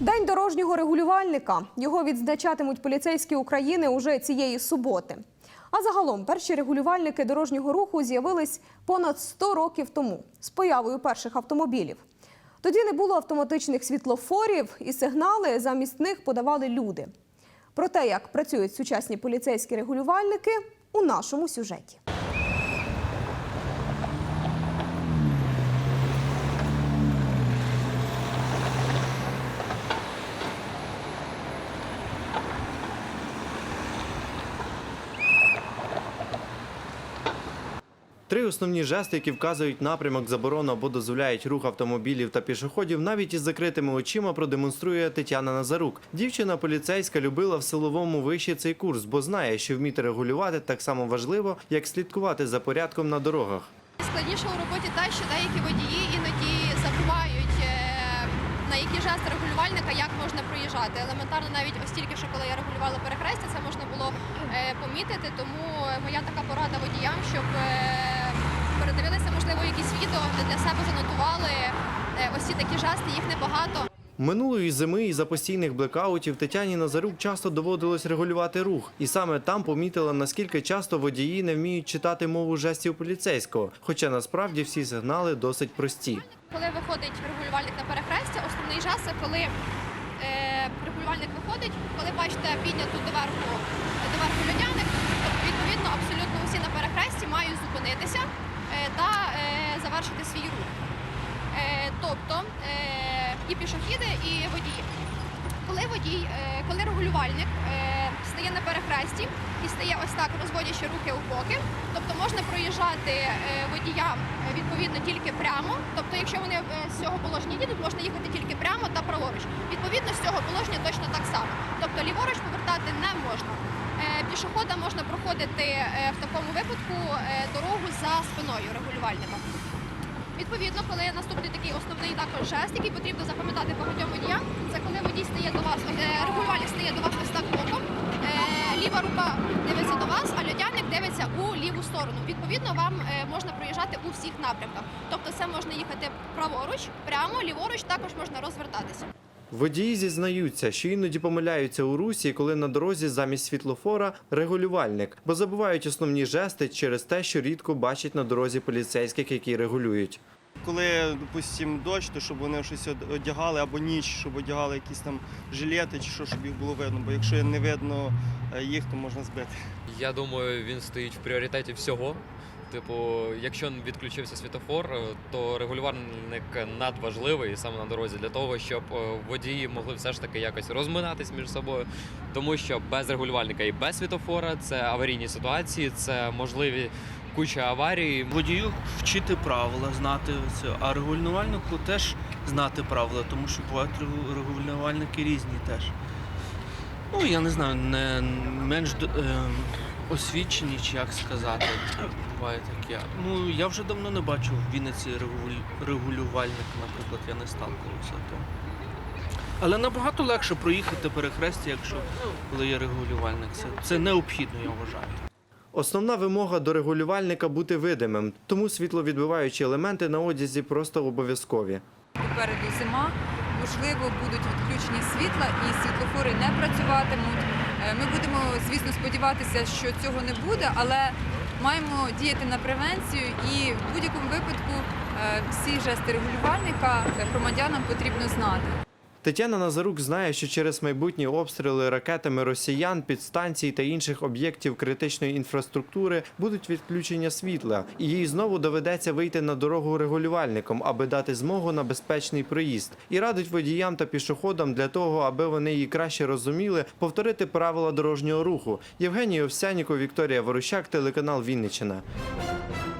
День дорожнього регулювальника. Його відзначатимуть поліцейські України уже цієї суботи. А загалом перші регулювальники дорожнього руху з'явились понад 100 років тому з появою перших автомобілів. Тоді не було автоматичних світлофорів, і сигнали замість них подавали люди. Про те, як працюють сучасні поліцейські регулювальники, у нашому сюжеті. Три основні жести, які вказують напрямок заборону або дозволяють рух автомобілів та пішоходів, навіть із закритими очима продемонструє Тетяна Назарук. Дівчина поліцейська любила в силовому виші цей курс, бо знає, що вміти регулювати так само важливо, як слідкувати за порядком на дорогах. Складніше у роботі те, що деякі водії і на жести регулювальника, як можна проїжджати. Елементарно, навіть ось тільки що коли я регулювала перехрестя, це можна було е, помітити. Тому моя така порада водіям, щоб е, передивилися, можливо, якісь відео, де для себе занотували е, ось ці такі жести, їх небагато. Минулої зими із-за постійних блекаутів Тетяні Назарук часто доводилось регулювати рух, і саме там помітила, наскільки часто водії не вміють читати мову жестів поліцейського. Хоча насправді всі сигнали досить прості. Коли виходить регулювальник на перехрестя, основний жест коли е, регулювальник виходить, коли бачите підняту доверху, доверху льодяник, то відповідно абсолютно усі на перехресті мають зупинитися е, та е, завершити свій рух. Е, тобто е, і пішохіди, і водії. Коли водій, е, коли регулювальник е, стає на перехресті і стає ось так, розводячи руки у боки, тобто можна проїжджати е, водіям е, відповідно тільки прямо. Тобто, якщо вони е, з цього положення їдуть, можна їхати тільки прямо та праворуч. Відповідно, з цього положення точно так само. Тобто ліворуч повертати не можна. Пішохода можна проходити в такому випадку дорогу за спиною регулювальника. Відповідно, коли наступний такий основний також жест, який потрібно запам'ятати багатьом водіям, це коли водій стає до вас, е, регулювальник стає до вас ось так боком, е, ліва рука дивиться до вас, а льодяник дивиться у ліву сторону. Відповідно, вам е, можна проїжджати у всіх напрямках. Тобто, це можна їхати праворуч, прямо, ліворуч, також можна розвертатися. Водії зізнаються, що іноді помиляються у русі, коли на дорозі замість світлофора регулювальник, бо забувають основні жести через те, що рідко бачать на дорозі поліцейських, які регулюють. Коли, допустим, дощ, то щоб вони щось одягали або ніч, щоб одягали якісь там жилети чи що, щоб їх було видно. Бо якщо не видно е, їх, то можна збити. Я думаю, він стоїть в пріоритеті всього. Типу, якщо відключився світофор, е, то регулювальник надважливий саме на дорозі для того, щоб е, водії могли все ж таки якось розминатись між собою. Тому що без регулювальника і без світофора це аварійні ситуації, це можливі куча аварій. Водію вчити правила, знати це, а регулювальнику теж знати правила, тому що бувають регулювальники різні теж. Ну, я не знаю, не менш ем, освічені, чи як сказати. Буває таке. Ну, я вже давно не бачив в Вінниці регулювальника, наприклад, я не сталкувався. То. Але набагато легше проїхати перехрестя, якщо коли є регулювальник. Це, це необхідно, я вважаю. Основна вимога до регулювальника бути видимим, тому світловідбиваючі елементи на одязі просто обов'язкові. Попереду зима, можливо, будуть відключені світла і світлофори не працюватимуть. Е, Ми будемо, звісно, сподіватися, що цього не буде, але маємо діяти на превенцію і в будь-якому випадку е, всі жести регулювальника е, громадянам потрібно знати. Тетяна Назарук знає, що через майбутні обстріли ракетами росіян, підстанцій та інших об'єктів критичної інфраструктури будуть відключення світла, і їй знову доведеться вийти на дорогу регулювальником, аби дати змогу на безпечний проїзд. І радить водіям та пішоходам для того, аби вони її краще розуміли, повторити правила дорожнього руху. Євгеній Овсяніков, Вікторія Ворощак, телеканал Вінниччина.